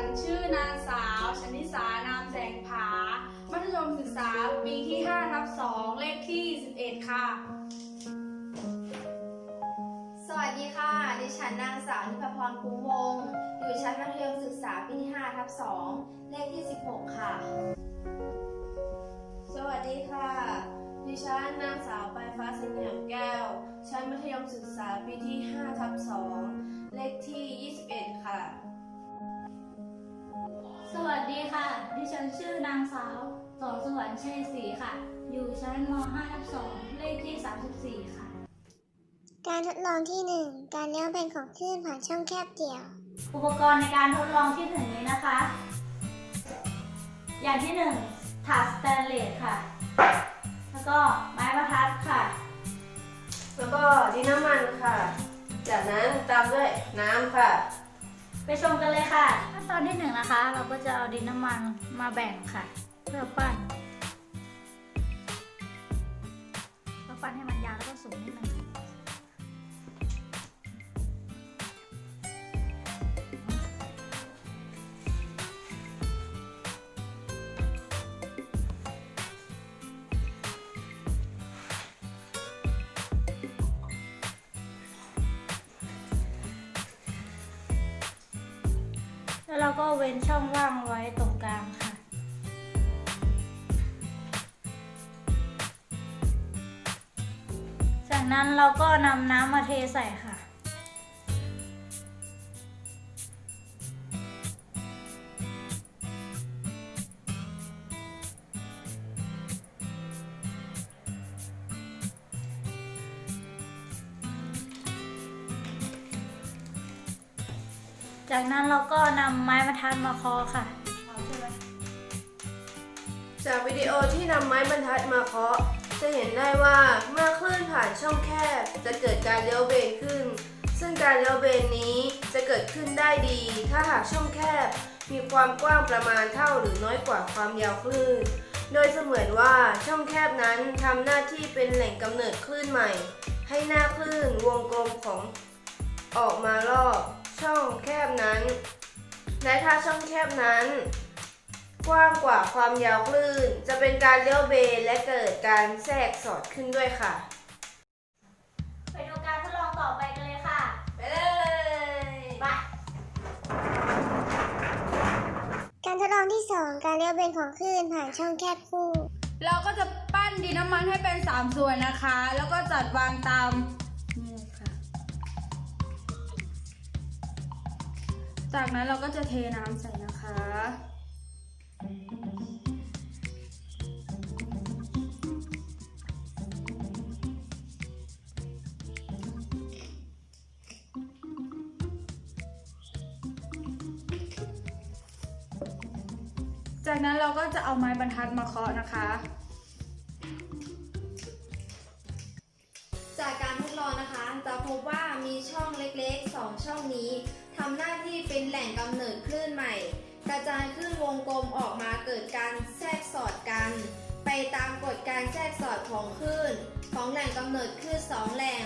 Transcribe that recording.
ดีค่ะดิฉันชื่อนางสาวชนิสานามแสงผา มัธยมศึกษาปีที่5ทับ2เลขที่ 11 ค่ะ สวัสดีค่ะ ดิฉันนางสาวนิพพรคุ้มวงศ์อยู่ชั้นมัธยมศึกษาปีที่5ทับ2เลขที่ 16 ค่ะ สวัสดีค่ะ ดิฉันนางสาวปลายฟ้าสิงห์เหลี่ยมแก้ว ชั้นมัธยมศึกษาปีที่5ทับ2เลขที่ 21 ค่ะสวัส ดีค่ะ ดิฉันชื่อนางสาวสอนสวรรค์ชัยศรีค่ะ อยู่ชั้นม .5 ทับ2เลขที่ 34 ค่ะ การทดลองที่ 1 การเลี้ยวเป็นของคลื่นผ่านช่องแคบเดี่ยว อุปกรณ์ในการทดลองที่หนึ่งนี้นะคะ อย่างที่หนึ่งถาดสแตนเลสค่ะ แล้วก็ไม้บรรทัดค่ะ แล้วก็ดินน้ำมันค่ะ จากนั้นตามด้วยน้ำค่ะ ไปชมกันเลยค่ะ ขั้นตอนที่หนึ่งนะคะ เราก็จะเอาดินน้ำมันมาแบ่งค่ะ เพื่อปั้นเราปั้นให้มันยาวแล้วก็สูงนิดนึง แล้วเราก็เว้นช่องว่างไว้ตรงกลางค่ะ จากนั้นเราก็นำน้ำมาเทใส่ค่ะ จากนั้นเราก็นำไม้บรรทัดมาเคอค่ะคาะจากวิดีโอที่นำไม้บรรทัดมาเคาะ จะเห็นได้ว่าเมื่อคลื่นผ่านช่องแคบ จะเกิดการเลี้ยวเบนขึ้น ซึ่งการเลี้ยวเบนนี้จะเกิดขึ้นได้ดี ถ้าหากช่องแคบ มีความกว้างประมาณเท่าหรือน้อยกว่าความยาวคลื่น โดยเสมือนว่าช่องแคบนั้นทำหน้าที่เป็นแหล่งกำเนิดคลื่นใหม่ ให้หน้าคลื่นวงกลมของออกมารอบ ช่องแคบนั้น และถ้าช่องแคบนั้น กว้างกว่าความยาวคลื่น จะเป็นการเลี้ยวเบนและเกิดการแทรกสอดขึ้นด้วยค่ะ ไปดูการทดลองต่อไปกันเลยค่ะ ไปเลยไปการทดลองที่ 2 การเลี้ยวเป็นของคลื่นผ่านช่องแคบคู่ เราก็จะปั้นดินน้ำมันให้เป็น 3 ส่วนนะคะ แล้วก็จัดวางตาม จากนั้นเราก็จะเทน้ำใส่นะคะ จากนั้นเราก็จะเอาไม้บรรทัดมาเคาะนะคะ จากการท ดลองนะคะ จะพบว่ามีช่องเล็กๆ 2 ช่องนี้ทำหน้าที่เป็นแหล่งกำเนิดคลื่นใหม่ กระจายคลื่นวงกลมออกมาเกิดการแทรกสอดกัน ไปตามกฎการแทรกสอดของคลื่น ของแหล่งกำเนิดคลื่นสองแหล่ง